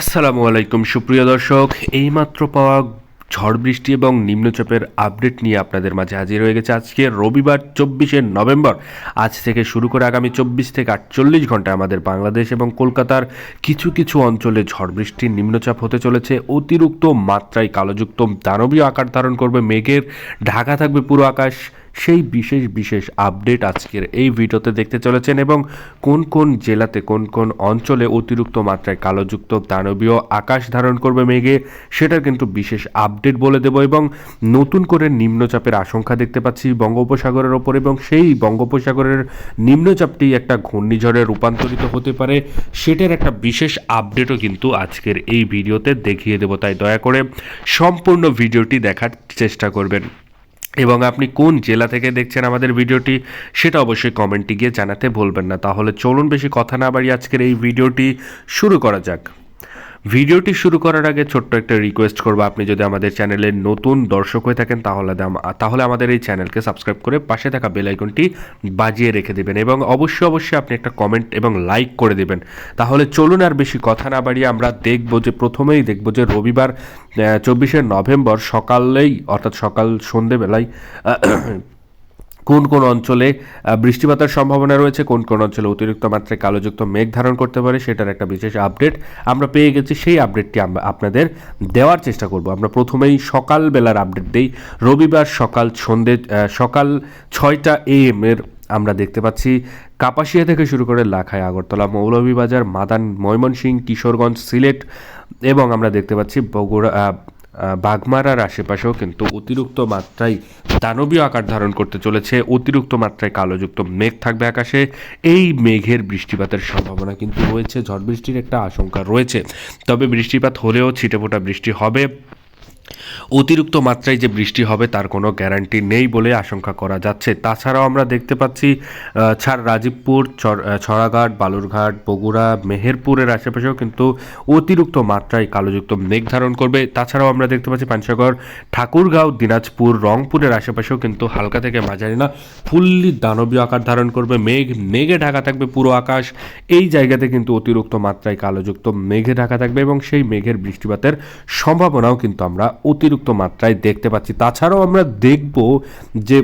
আসসালামু আলাইকুম, সুপ্রিয় দর্শক। এইমাত্র পাওয়া ঝড় বৃষ্টি এবং নিম্নচাপের আপডেট নিয়ে আপনাদের মাঝে হাজির হয়ে গেছে আজকে রবিবার চব্বিশে নভেম্বর। আজ থেকে শুরু করে আগামী চব্বিশ থেকে আটচল্লিশ ঘণ্টা আমাদের বাংলাদেশ এবং কলকাতার কিছু কিছু অঞ্চলে ঝড় বৃষ্টি নিম্নচাপ হতে চলেছে। অতিরিক্ত মাত্রায় কালোযুক্ত দানবীয় আকার ধারণ করবে মেঘের। ঢাকা থাকবে পুরো আকাশ। সেই বিশেষ বিশেষ আপডেট আজকের এই ভিডিওতে দেখতে চলেছেন এবং কোন কোন জেলাতে, কোন কোন অঞ্চলে অতিরিক্ত মাত্রায় কালোযুক্ত দানবীয় আকাশ ধারণ করবে মেঘে, সেটার কিন্তু বিশেষ আপডেট বলে দেব এবং নতুন করে নিম্নচাপের আশঙ্কা দেখতে পাচ্ছি বঙ্গোপসাগরের ওপর এবং সেই বঙ্গোপসাগরের নিম্নচাপটি একটা ঘূর্ণিঝড়ে রূপান্তরিত হতে পারে, সেটার একটা বিশেষ আপডেটও কিন্তু আজকের এই ভিডিওতে দেখিয়ে দেবো। তাই দয়া করে সম্পূর্ণ ভিডিওটি দেখার চেষ্টা করবেন। এবং আপনি কোন জেলা থেকে দেখছেন আমাদের ভিডিওটি সেটা অবশ্যই কমেন্টে গিয়ে জানাতে ভুলবেন না। তাহলে চলুন বেশি কথা না বাড়ি আজকের এই ভিডিওটি শুরু করা যাক। ভিডিওটি শুরু করার আগে ছোট্ট একটা রিকোয়েস্ট করব। আপনি যদি আমাদের চ্যানেলের নতুন দর্শক হয়ে থাকেন, তাহলে তাহলে আমাদের এই চ্যানেলকে সাবস্ক্রাইব করে পাশে থাকা বেল আইকনটি বাজিয়ে রেখে দেবেন এবং অবশ্যই অবশ্যই আপনি একটা কমেন্ট এবং লাইক করে দেবেন। তাহলে চলুন আর বেশি কথা না বাড়িয়ে আমরা দেখব যে, প্রথমেই দেখব যে, রবিবার চব্বিশে নভেম্বর সকালেই, অর্থাৎ সকাল সন্ধেবেলায় কোন কোন অঞ্চলে বৃষ্টিপাতের সম্ভাবনা রয়েছে, কোন কোন অঞ্চলে অতিরিক্ত মাত্রায় কালোযুক্ত মেঘ ধারণ করতে পারে, সেটার একটা বিশেষ আপডেট আমরা পেয়ে গেছি। সেই আপডেটটি আমরা আপনাদের দেওয়ার চেষ্টা করব। আমরা প্রথমেই সকালবেলার আপডেট দিই। রবিবার সকাল সন্ধে সকাল ছয়টা এ এম এর আমরা দেখতে পাচ্ছি। কাপাসিয়া থেকে শুরু করে লাখায় আগরতলা, মৌলভীবাজার, মাদান, ময়মনসিংহ, কিশোরগঞ্জ, সিলেট এবং আমরা দেখতে পাচ্ছি বগুড়া বাগমারার আশেপাশেও কিন্তু অতিরিক্ত মাত্রায় দানবীয় আকার ধারণ করতে চলেছে। অতিরিক্ত মাত্রায় কালোযুক্ত মেঘ থাকবে আকাশে। এই মেঘের বৃষ্টিপাতের সম্ভাবনা কিন্তু রয়েছে। ঝড় বৃষ্টির একটা আশঙ্কা রয়েছে। তবে বৃষ্টিপাত হলেও ছিটেফোঁটা বৃষ্টি হবে। অতিরিক্ত মাত্রায় যে বৃষ্টি হবে তার কোনো গ্যারান্টি নেই বলে আশঙ্কা করা যাচ্ছে। তাছাড়াও আমরা দেখতে পাচ্ছি ছাড় রাজীবপুর ছড়াঘাট, বালুরঘাট, বগুড়া, মেহেরপুরের আশেপাশেও কিন্তু অতিরিক্ত মাত্রায় কালোযুক্ত মেঘ ধারণ করবে। তাছাড়াও আমরা দেখতে পাচ্ছি পাঞ্চাগড় ঠাকুরগাঁও, দিনাজপুর, রংপুরের আশেপাশেও কিন্তু হালকা থেকে মাঝারি না, ফুল্লি দানবীয় আকার ধারণ করবে। মেঘ, মেঘে ঢাকা থাকবে পুরো আকাশ। এই জায়গাতে কিন্তু অতিরিক্ত মাত্রায় কালোযুক্ত মেঘে ঢাকা থাকবে এবং সেই মেঘের বৃষ্টিপাতের সম্ভাবনাও কিন্তু আমরা অতিরিক্ত মাত্রায় দেখতে পাচ্ছি। তাছাড়াও আমরা দেখব যে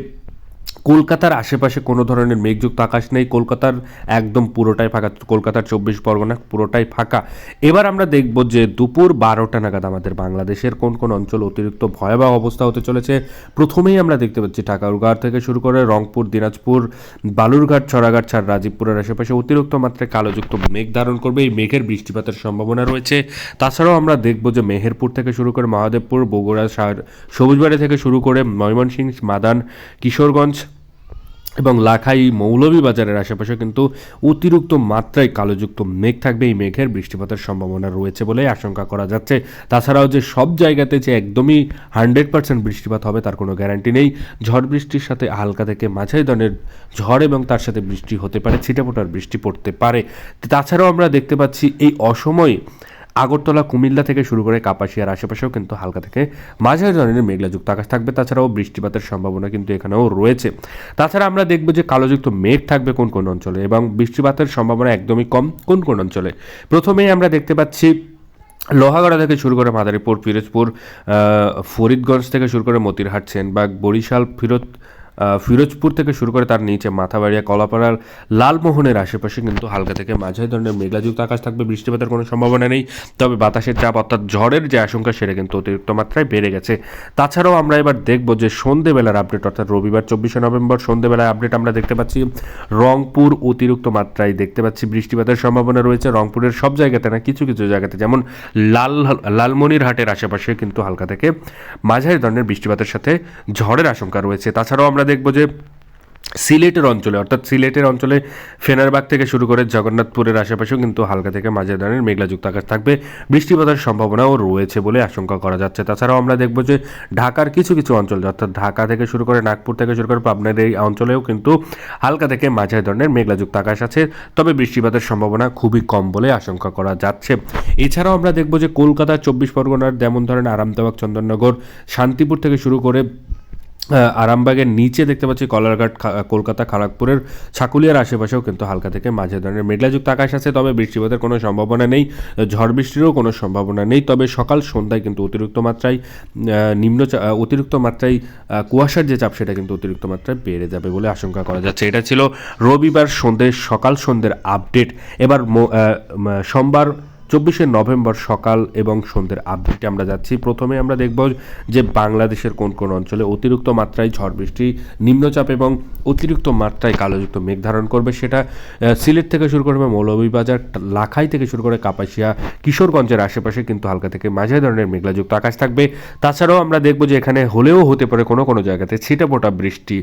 কলকাতার আশেপাশে কোনো ধরনের মেঘযুক্ত আকাশ নেই, কলকাতার একদম পুরোটাই ফাঁকা, কলকাতার চব্বিশ পরগনা পুরোটাই ফাঁকা। এবার আমরা দেখব যে দুপুর বারোটা নাগাদ আমাদের বাংলাদেশের কোন কোন অঞ্চল অতিরিক্ত ভয়াবহ অবস্থা হতে চলেছে। প্রথমেই আমরা দেখতে পাচ্ছি ঠাকুরগাঁও থেকে শুরু করে রংপুর, দিনাজপুর, বালুরঘাট, ছড়াঘাট, ছাড় রাজীবপুরের আশেপাশে অতিরিক্ত মাত্রায় কালোযুক্ত মেঘ ধারণ করবে। এই মেঘের বৃষ্টিপাতের সম্ভাবনা রয়েছে। তাছাড়াও আমরা দেখব যে মেহেরপুর থেকে শুরু করে মহাদেবপুর, বগুড়া সবুজবাড়ি থেকে শুরু করে ময়মনসিংহ, মাদান, কিশোরগঞ্জ এবং লাখাই মৌলভীবাজারের আশেপাশে কিন্তু অতিরিক্ত মাত্রায় কালোযুক্ত মেঘ থাকবে। এই মেঘের বৃষ্টিপাতের সম্ভাবনা রয়েছে বলে আশঙ্কা করা যাচ্ছে। তাছাড়াও যে সব জায়গাতে যে একদমই হান্ড্রেড পার্সেন্ট বৃষ্টিপাত হবে তার কোনো গ্যারান্টি নেই। ঝড় বৃষ্টির সাথে হালকা থেকে মাঝারি ধরনের ঝড় এবং তার সাথে বৃষ্টি হতে পারে, ছিটেফোঁটার বৃষ্টি পড়তে পারে। তাছাড়াও আমরা দেখতে পাচ্ছি এই অসময়ে আগরতলা, কুমিল্লা থেকে শুরু করে কাপাসিয়ার আশেপাশেও কিন্তু হালকা থেকে মাঝারি ধরনের মেঘলাযুক্ত আকাশ থাকবে। তাছাড়াও বৃষ্টিপাতের সম্ভাবনা কিন্তু এখানেও রয়েছে। তাছাড়া আমরা দেখব যে কালোযুক্ত মেঘ থাকবে কোন কোন অঞ্চলে এবং বৃষ্টিপাতের সম্ভাবনা একদমই কম কোন কোন অঞ্চলে। প্রথমেই আমরা দেখতে পাচ্ছি লোহাগড়া থেকে শুরু করে মাদারীপুর পিরোজপুর ফরিদগঞ্জ থেকে শুরু করে মতিরহাট, সেনবাগ, বরিশাল, ফিরোজ ফিরোজপুর থেকে শুরু করে তার নিচে মাথাবাড়িয়া, কলাপাড়ার লালমোহনের আশেপাশে কিন্তু হালকা থেকে মাঝারি ধরনের মেঘলাযুক্ত আকাশ থাকবে। বৃষ্টিপাতের কোনো সম্ভাবনা নেই, তবে বাতাসের চাপ অর্থাৎ ঝড়ের যে আশঙ্কা সেটা কিন্তু অতিরিক্ত মাত্রায় বেড়ে গেছে। তাছাড়াও আমরা এবার দেখব যে সন্ধেবেলার আপডেট, অর্থাৎ রবিবার চব্বিশে নভেম্বর সন্ধেবেলার আপডেট আমরা দেখতে পাচ্ছি। রংপুর অতিরিক্ত মাত্রায় দেখতে পাচ্ছি বৃষ্টিপাতের সম্ভাবনা রয়েছে। রংপুরের সব জায়গাতে না, কিছু কিছু জায়গাতে যেমন লাল, লালমনিরহাটের আশেপাশে কিন্তু হালকা থেকে মাঝারি ধরনের বৃষ্টিপাতের সাথে ঝড়ের আশঙ্কা রয়েছে। তাছাড়াও আমরা দেখব যে সিলেটের অঞ্চলে, অর্থাৎ সিলেটের অঞ্চলে ফেনারবাগ থেকে শুরু করে জগন্নাথপুরের আশেপাশেও কিন্তু হালকা থেকে মাঝারি ধরনের মেঘলাযুক্ত আকাশ থাকবে। বৃষ্টিপাতের সম্ভাবনাও রয়েছে বলে আশঙ্কা করা যাচ্ছে। তাছাড়াও আমরা দেখব যে ঢাকার কিছু কিছু অঞ্চল, অর্থাৎ ঢাকা থেকে শুরু করে নাগপুর থেকে শুরু করে পাবনার এই অঞ্চলেও কিন্তু হালকা থেকে মাঝারি ধরনের মেঘলাযুক্ত আকাশ আছে। তবে বৃষ্টিপাতের সম্ভাবনা খুবই কম বলে আশঙ্কা করা যাচ্ছে। এছাড়াও আমরা দেখব যে কলকাতা চব্বিশ পরগনার যেমন ধরেন আরামদাবাগ চন্দননগর, শান্তিপুর থেকে শুরু করে আরামবাগের নিচে দেখতে পাচ্ছি কলারঘাট কলকাতা খড়গপুরের ছাকুলিয়ার আশেপাশেও কিন্তু হালকা থেকে মাঝে ধরনের মেঘলাযুক্ত আকাশ আছে, তবে বৃষ্টিপাতের কোনো সম্ভাবনা নেই, ঝড় বৃষ্টিরও কোনো সম্ভাবনা নেই, তবে সকাল সন্ধ্যায় কিন্তু অতিরিক্ত মাত্রায় নিম্ন অতিরিক্ত মাত্রায় কুয়াশার যে চাপ সেটা কিন্তু অতিরিক্ত মাত্রায় বেড়ে যাবে বলে আশঙ্কা করা যাচ্ছে। এটা ছিল রবিবার সন্ধ্যে, সকাল সন্ধ্যের আপডেট। এবার সোমবার চব্বিশে নভেম্বর সকাল এবং সন্ধ্যের আপডেটে আমরা যাচ্ছি। প্রথমে আমরা দেখব যে বাংলাদেশের কোন কোন অঞ্চলে অতিরিক্ত মাত্রায় ঝড় বৃষ্টি, নিম্নচাপ এবং অতিরিক্ত মাত্রায় কালোযুক্ত মেঘ ধারণ করবে। সেটা সিলেট থেকে শুরু করবে মৌলভীবাজার, লাখাই থেকে শুরু করে কাপাসিয়া, কিশোরগঞ্জের আশেপাশে কিন্তু হালকা থেকে মাঝারি ধরনের মেঘলাযুক্ত আকাশ থাকবে। তাছাড়াও আমরা দেখব যে এখানে হলেও হতে পারে কোনো কোনো জায়গাতে ছিটেফোঁটা বৃষ্টি।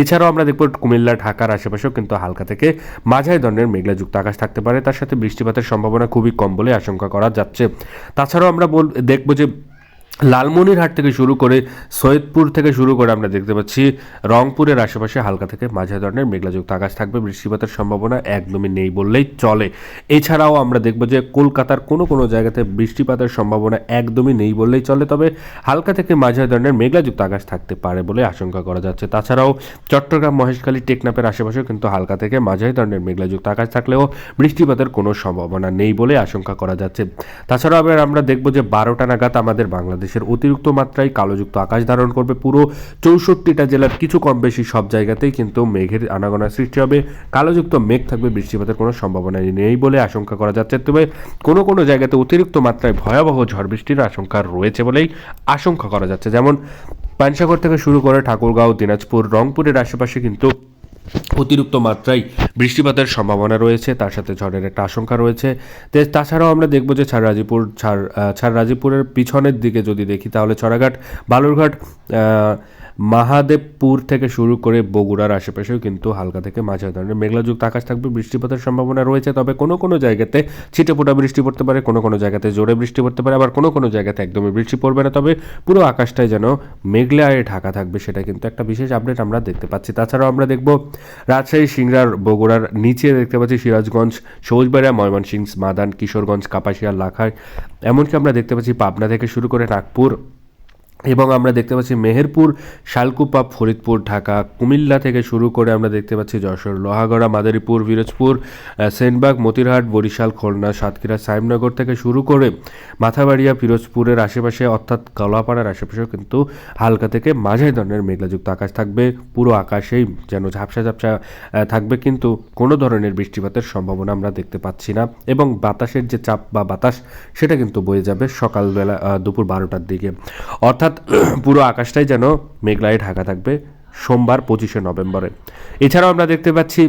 এছাড়াও আমরা দেখব কুমিল্লা, ঢাকার আশেপাশেও কিন্তু হালকা থেকে মাঝারি ধরনের মেঘলাযুক্ত আকাশ থাকতে পারে। তার সাথে বৃষ্টিপাতের সম্ভাবনা খুবই কম বলে আশঙ্কা করা যাচ্ছে। তাছাড়াও আমরা বল দেখব যে লালমনিরহাট থেকে শুরু করে সৈয়দপুর থেকে শুরু করে আমরা দেখতে পাচ্ছি রংপুরের আশেপাশে হালকা থেকে মাঝারি ধরনের মেঘলাযুক্ত আকাশ থাকবে। বৃষ্টিপাতের সম্ভাবনা একদমই নেই বললেই চলে। এছাড়াও আমরা দেখব যে কলকাতার কোনো কোনো জায়গাতে বৃষ্টিপাতের সম্ভাবনা একদমই নেই বললেই চলে, তবে হালকা থেকে মাঝারি ধরনের মেঘলাযুক্ত আকাশ থাকতে পারে বলে আশঙ্কা করা যাচ্ছে। তাছাড়াও চট্টগ্রাম, মহেশখালী টেকনাপের আশেপাশেও কিন্তু হালকা থেকে মাঝারি ধরনের মেঘলাযুক্ত আকাশ থাকলেও বৃষ্টিপাতের কোনো সম্ভাবনা নেই বলে আশঙ্কা করা যাচ্ছে। তাছাড়াও আবার আমরা দেখব যে বারোটা নাগাদ আমাদের বাংলাদেশের অতিরিক্ত মাত্রায় কালোযুক্ত আকাশ ধারণ করবে পুরো চৌষট্টিটা জেলার কিছু কম বেশি সব জায়গাতেই কিন্তু মেঘের আনাগোনা সৃষ্টি হবে। কালোযুক্ত মেঘ থাকবে, বৃষ্টিপাতের কোনো সম্ভাবনা নেই বলে আশঙ্কা করা যাচ্ছে। তবে কোনো কোনো জায়গাতে অতিরিক্ত মাত্রায় ভয়াবহ ঝড় বৃষ্টির আশঙ্কা রয়েছে বলেই আশঙ্কা করা যাচ্ছে। যেমন পানসাগর থেকে শুরু করে ঠাকুরগাঁও, দিনাজপুর, রংপুরের আশেপাশে কিন্তু অতিরিক্ত মাত্রায় বৃষ্টিপাতের সম্ভাবনা রয়েছে, তার সাথে ঝড়ের একটা আশঙ্কা রয়েছে। তাছাড়াও আমরা দেখব যে ছাড়রাজিপুর ছাড় ছাড়রাজিপুরের পিছনের দিকে যদি দেখি, তাহলে ছড়াঘাট বালুরঘাট মাহাদেবপুর থেকে শুরু করে বগুড়ার আশেপাশেও কিন্তু হালকা থেকে মাঝারি ধরনের মেঘলাযুক্ত আকাশ থাকবে, বৃষ্টিপাতের সম্ভাবনা রয়েছে, তবে কোনো কোনো জায়গাতে ছিটেফোঁটা বৃষ্টি পড়তে পারে, কোনো কোনো জায়গাতে জোরে বৃষ্টি পড়তে পারে, আবার কোনো কোনো জায়গাতে একদমই বৃষ্টি পড়বে না, তবে পুরো আকাশটাই যেন মেঘলায় ঢাকা থাকবে, সেটা কিন্তু একটা বিশেষ আপডেট আমরা দেখতে পাচ্ছি। তাছাড়াও আমরা দেখব রাজশাহী, সিংড়ার, বগুড়ার নিচে দেখতে পাচ্ছি সিরাজগঞ্জ, সবুজবাড়িয়া, ময়মনসিংহ, মাদান, কিশোরগঞ্জ, কাপাসিয়া, লাখাই, এমনকি আমরা দেখতে পাচ্ছি পাবনা থেকে শুরু করে নাগপুর এবং আমরা দেখতে পাচ্ছি মেহেরপুর শালকুপা ফরিদপুর ঢাকা কুমিল্লা থেকে শুরু করে আমরা দেখতে পাচ্ছি যশোর লোহাগড়া মাদারীপুর পিরোজপুর আহ, সেনবাগ মতিরহাট বরিশাল খুলনা সাতক্ষীরা সাহেবনগর থেকে শুরু করে মাথাবাড়িয়া পিরোজপুরের আশেপাশে অর্থাৎ কলাপাড়ার আশেপাশেও কিন্তু হালকা থেকে মাঝারি ধরনের মেঘলাযুক্ত আকাশ থাকবে। পুরো আকাশেই যেন ঝাপসা ঝাপসা থাকবে কিন্তু কোনো ধরনের বৃষ্টিপাতের সম্ভাবনা আমরা দেখতে পাচ্ছি না এবং বাতাসের যে চাপ বা বাতাস সেটা কিন্তু বয়ে যাবে সকালবেলা দুপুর বারোটার দিকে। অর্থাৎ পুরো আকাশটাই যেন মেঘলায় ঢাকা থাকবে সোমবার পঁচিশে নভেম্বরে। এছাড়াও আমরা দেখতে পাচ্ছি,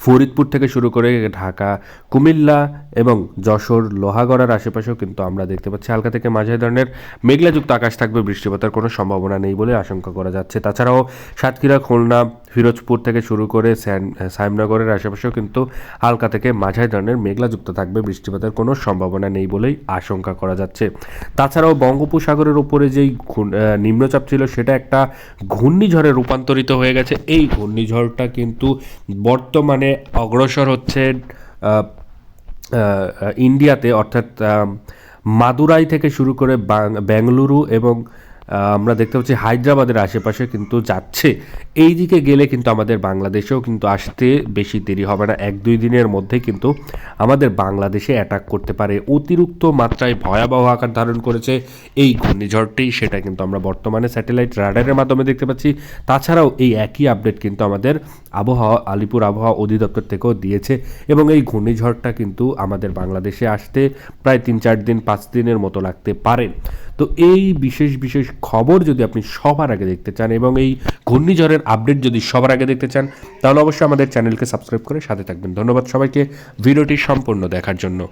ফরিদপুর থেকে শুরু করে ঢাকা, কুমিল্লা এবং যশোর, লোহাগড়ার আশেপাশেও কিন্তু আমরা দেখতে পাচ্ছি। হালকা থেকে মাঝে ধরনের মেঘলাযুক্ত আকাশ থাকবে, বৃষ্টিপাতের কোনো সম্ভাবনা নেই বলে আশঙ্কা করা যাচ্ছে। তাছাড়াও সাতক্ষীরা, খুলনা ফিরোজপুর থেকে শুরু করে সাহেবনগরের আশেপাশেও কিন্তু হালকা থেকে মাঝারি ধরনের মেঘলাযুক্ত থাকবে। বৃষ্টিপাতের কোনো সম্ভাবনা নেই বলেই আশঙ্কা করা যাচ্ছে। তাছাড়াও বঙ্গোপসাগরের উপরে যেই নিম্নচাপ ছিল সেটা একটা ঘূর্ণিঝড়ে রূপান্তরিত হয়ে গেছে। এই ঘূর্ণিঝড়টা কিন্তু বর্তমানে অগ্রসর হচ্ছে ইন্ডিয়াতে, অর্থাৎ মাদুরাই থেকে শুরু করে বেঙ্গালুরু এবং আমরা দেখতে পাচ্ছি হায়দ্রাবাদের আশেপাশে কিন্তু যাচ্ছে। এই দিকে গেলে কিন্তু আমাদের বাংলাদেশেও কিন্তু আসতে বেশি দেরি হবে না। এক দুই দিনের মধ্যে কিন্তু আমাদের বাংলাদেশে অ্যাটাক করতে পারে। অতিরিক্ত মাত্রায় ভয়াবহ আকার ধারণ করেছে এই ঘূর্ণিঝড়টি। সেটা কিন্তু আমরা বর্তমানে স্যাটেলাইট রাডারের মাধ্যমে দেখতে পাচ্ছি। তাছাড়াও এই একই আপডেট কিন্তু আমাদের আবহাওয়া, আলিপুর আবহাওয়া অধিদপ্তর থেকেও দিয়েছে এবং এই ঘূর্ণিঝড়টা কিন্তু আমাদের বাংলাদেশে আসতে প্রায় তিন চার দিন, পাঁচ দিনের মতো লাগতে পারে। তো এই বিশেষ বিশেষ খবর যদি আপনি সবার আগে দেখতে চান এবং এই ঘূর্ণিঝড়ের আপডেট যদি সবার আগে দেখতে চান, তাহলে অবশ্যই আমাদের চ্যানেলকে সাবস্ক্রাইব করে সাথে থাকবেন। ধন্যবাদ সবাইকে। ভিডিওটি সম্পূর্ণ দেখার জন্য।